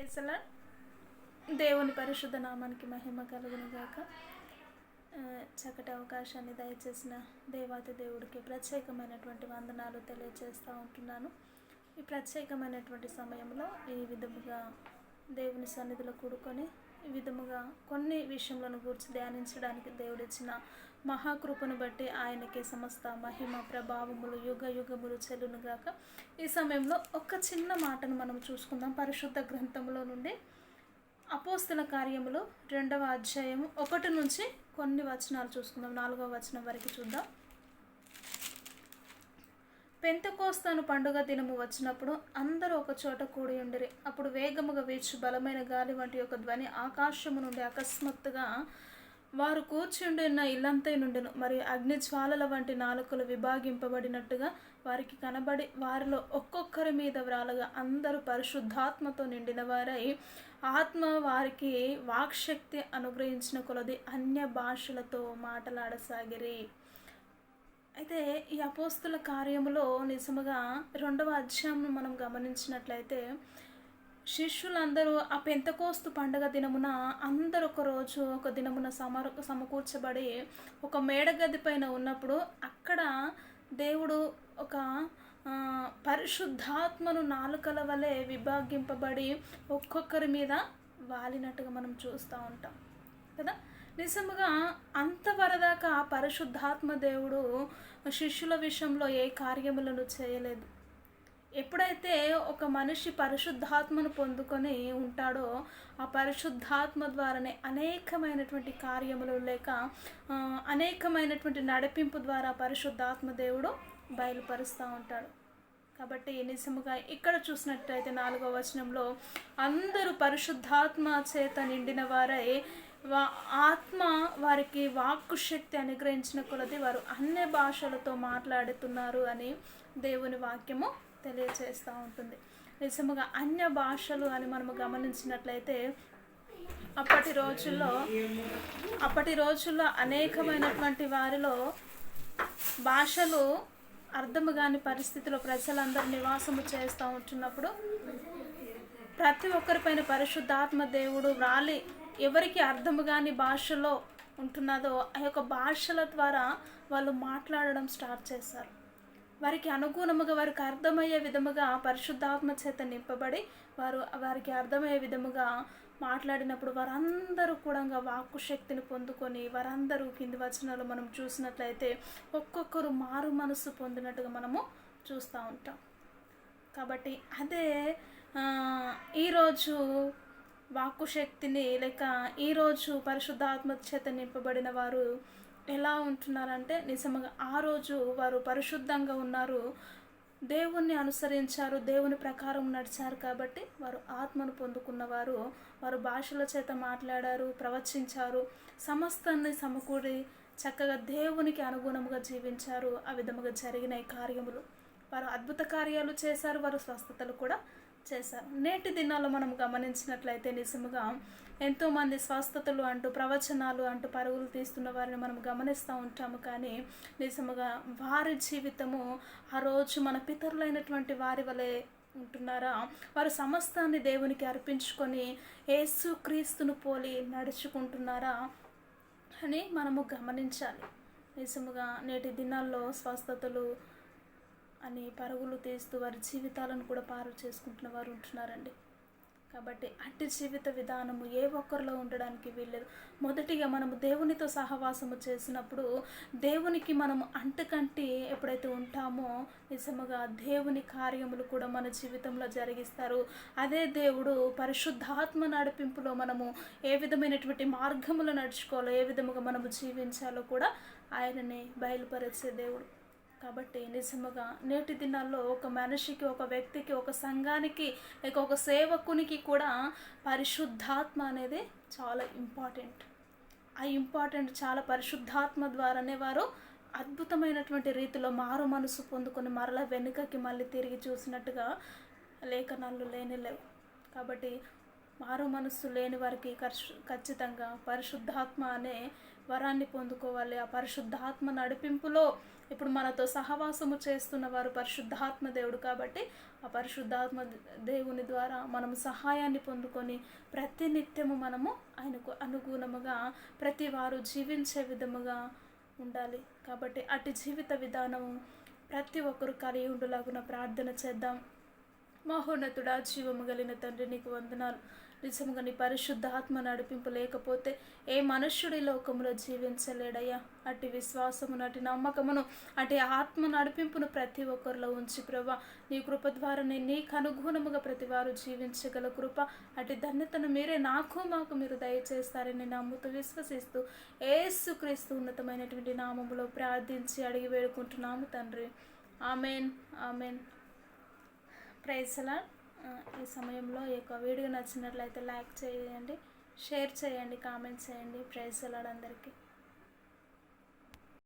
ప్రైజల దేవుని పరిశుద్ధ నామానికి మహిమ కలుగును గాక. చక్కటి అవకాశాన్ని దయచేసిన దేవాతి దేవుడికి ప్రత్యేకమైనటువంటి వందనాలు తెలియజేస్తూ ఉంటున్నాను. ఈ ప్రత్యేకమైనటువంటి సమయంలో ఈ విధముగా దేవుని సన్నిధిలో కూడుకొని ఈ విధముగా కొన్ని విషయములను గురించి ధ్యానించడానికి దేవుడిచ్చిన మహాకృపను బట్టి ఆయనకి సమస్త మహిమ ప్రభావములు యుగ యుగములు చెల్లునుగాక. ఈ సమయంలో ఒక చిన్న మాటను మనం చూసుకుందాం. పరిశుద్ధ గ్రంథంలో నుండి అపోస్తుల కార్యములు రెండవ అధ్యాయము ఒకటి నుంచి కొన్ని వచనాలు చూసుకుందాం. నాలుగవ వచనం వరకు చూద్దాం. పెంతకోస్తాను పండుగ దినము వచ్చినప్పుడు అందరూ ఒక చోట కూడి ఉండిరి. అప్పుడు వేగముగా వీచు బలమైన గాలి వంటి యొక్క ధ్వని ఆకాశము నుండి అకస్మాత్తుగా వారు కూర్చుండిన ఇల్లంతై నుండెను. మరియు అగ్ని జ్వాలల వంటి నాలుకలు విభాగింపబడినట్టుగా వారికి కనబడి వారిలో ఒక్కొక్కరి మీద వ్రాలగా అందరూ పరిశుద్ధాత్మతో నిండిన వారై ఆత్మ వారికి వాక్శక్తి అనుగ్రహించిన కొలది అన్య భాషలతో మాటలాడసాగిరి. అయితే ఈ అపోస్తుల కార్యములో నిజముగా రెండవ అధ్యాయం మనం గమనించినట్లయితే శిష్యులందరూ ఆ పెంతకోస్తు పండగ దినమున అందరూ ఒక రోజు ఒక దినమున సమర సమకూర్చబడి ఒక మేడగది పైన ఉన్నప్పుడు అక్కడ దేవుడు ఒక పరిశుద్ధాత్మను నాలుకల వలె విభాగింపబడి ఒక్కొక్కరి మీద వాలినట్టుగా మనం చూస్తూ ఉంటాం. కదా? నిజముగా అంతవరదాకా పరిశుద్ధాత్మ దేవుడు శిష్యుల విషయంలో ఏ కార్యములను చేయలేదు. ఎప్పుడైతే ఒక మనిషి పరిశుద్ధాత్మను పొందుకొని ఉంటాడో ఆ పరిశుద్ధాత్మ ద్వారానే అనేకమైనటువంటి కార్యములు లేక అనేకమైనటువంటి నడిపింపు ద్వారా పరిశుద్ధాత్మ దేవుడు బయలుపరుస్తూ ఉంటాడు. కాబట్టి నిజముగా ఇక్కడ చూసినట్టయితే నాలుగో వచనంలో అందరూ పరిశుద్ధాత్మ చేత నిండిన వారై వా ఆత్మ వారికి వాక్కు శక్తి అనుగ్రహించిన కొలది వారు అన్ని భాషలతో మాట్లాడుతున్నారు అని దేవుని వాక్యము తెలియచేస్తూ ఉంటుంది. నిజముగా అన్య భాషలు అని మనము గమనించినట్లయితే అప్పటి రోజుల్లో అప్పటి రోజుల్లో అనేకమైనటువంటి వారిలో భాషలు అర్థము కాని పరిస్థితిలో ప్రజలందరూ నివాసము చేస్తూ ఉంటున్నప్పుడు ప్రతి ఒక్కరిపైన పరిశుద్ధాత్మ దేవుడు రాలి ఎవరికి అర్థము కాని భాషలో ఉంటున్నదో ఆ యొక్క భాషల ద్వారా వాళ్ళు మాట్లాడడం స్టార్ట్ చేశారు. వారికి అనుగుణముగా వారికి అర్థమయ్యే విధముగా పరిశుద్ధాత్మ చేత నింపబడి వారు వారికి అర్థమయ్యే విధముగా మాట్లాడినప్పుడు వారందరూ కూడా వాక్కు శక్తిని పొందుకొని వారందరూ కింది వచనాలు మనం చూసినట్లయితే ఒక్కొక్కరు మారు మనసు పొందినట్టుగా మనము చూస్తూ ఉంటాం. కాబట్టి అదే ఈరోజు వాక్కు శక్తిని లేక ఈరోజు పరిశుద్ధాత్మ చేత నింపబడిన వారు ఎలా ఉంటున్నారంటే నిజంగా ఆ రోజు వారు పరిశుద్ధంగా ఉన్నారు. దేవుణ్ణి అనుసరించారు దేవుని ప్రకారం నడిచారు కాబట్టి వారు ఆత్మను పొందుకున్నవారు. వారు భాషల చేత మాట్లాడారు ప్రవచించారు. సమస్తాన్ని సమకూడి చక్కగా దేవునికి అనుగుణముగా జీవించారు. ఆ విధముగా జరిగిన కార్యములు. వారు అద్భుత కార్యాలు చేశారు. వారు స్వస్థతలు కూడా చేశారు. నేటి దినాల్లో మనం గమనించినట్లయితే నిజముగా ఎంతోమంది స్వస్థతలు అంటూ ప్రవచనాలు అంటూ పరుగులు తీస్తున్న వారిని మనం గమనిస్తూ ఉంటాము. కానీ నిజముగా వారి జీవితము ఆ రోజు మన పితరులైనటువంటి వారి వలె ఉంటున్నారా? వారు సమస్తాన్ని దేవునికి అర్పించుకొని యేసు క్రీస్తును పోలి నడుచుకుంటున్నారా అని మనము గమనించాలి. నిజముగా నేటి దినాల్లో స్వస్థతలు అని పరుగులు తీస్తూ వారి జీవితాలను కూడా పారు చేసుకుంటున్న వారు ఉంటున్నారండి. కాబట్టి అట్టి జీవిత విధానము ఏ ఒక్కరిలో ఉండడానికి వీల్లేదు. మొదటిగా మనము దేవునితో సహవాసము చేసినప్పుడు దేవునికి మనము అంటకంటి ఎప్పుడైతే ఉంటామో నిజముగా దేవుని కార్యములు కూడా మన జీవితంలో జరిగిస్తారు. అదే దేవుడు పరిశుద్ధాత్మ నడిపింపులో మనము ఏ విధమైనటువంటి మార్గములు నడుచుకోవాలో ఏ విధముగా మనము జీవించాలో కూడా ఆయనని బయలుపరిచే దేవుడు. కాబట్టి నిజముగా నేటి దినాల్లో ఒక మనిషికి ఒక వ్యక్తికి ఒక సంఘానికి లేక ఒక సేవకునికి కూడా పరిశుద్ధాత్మ అనేది చాలా ఇంపార్టెంట్. ఆ ఇంపార్టెంట్ చాలా పరిశుద్ధాత్మ ద్వారానే వారు అద్భుతమైనటువంటి రీతిలో మారు మనసు పొందుకొని మరల వెనుకకి మళ్ళీ తిరిగి చూసినట్టుగా లేఖనాలు లేని లేవు కాబట్టి మారు మనస్సు లేని వారికి ఖచ్చితంగా పరిశుద్ధాత్మ అనే వరాన్ని పొందుకోవాలి. ఆ పరిశుద్ధాత్మ నడిపింపులో ఇప్పుడు మనతో సహవాసము చేస్తున్న వారు పరిశుద్ధాత్మ దేవుడు కాబట్టి ఆ పరిశుద్ధాత్మ దేవుని ద్వారా మనము సహాయాన్ని పొందుకొని ప్రతి నిత్యము మనము ఆయనకు అనుగుణముగా ప్రతి వారు జీవించే విధముగా ఉండాలి. కాబట్టి అటు జీవిత విధానము ప్రతి ఒక్కరు కలిగి ఉండులాగున ప్రార్థన చేద్దాం. మహోన్నతుడా జీవము కలిగిన తండ్రి నీకు వందనాలు. నిజముగా నీ పరిశుద్ధ ఆత్మ నడిపింపు లేకపోతే ఏ మనుష్యుడి లోకములో జీవించలేడయ్యా? అటు విశ్వాసమును అటు నమ్మకమును అటు ఆత్మ నడిపింపును ప్రతి ఒక్కరిలో ఉంచి ప్రభా నీ కృప ద్వారా నేను నీకు అనుగుణముగా ప్రతి వారు జీవించగల కృప అటు ధన్యతను మీరే నాకు మాకు మీరు దయచేస్తారని నమ్ముతూ విశ్వసిస్తూ ఏసుక్రీస్తు ఉన్నతమైనటువంటి నామములో ప్రార్థించి అడిగి వేడుకుంటున్నాము తండ్రి. Amen amen. ప్రైజ్లా ఈ సమయంలో ఈ యొక్క వీడియో నచ్చినట్లయితే లైక్ చేయండి షేర్ చేయండి కామెంట్ చేయండి. ప్రైజ్ అందరికీ.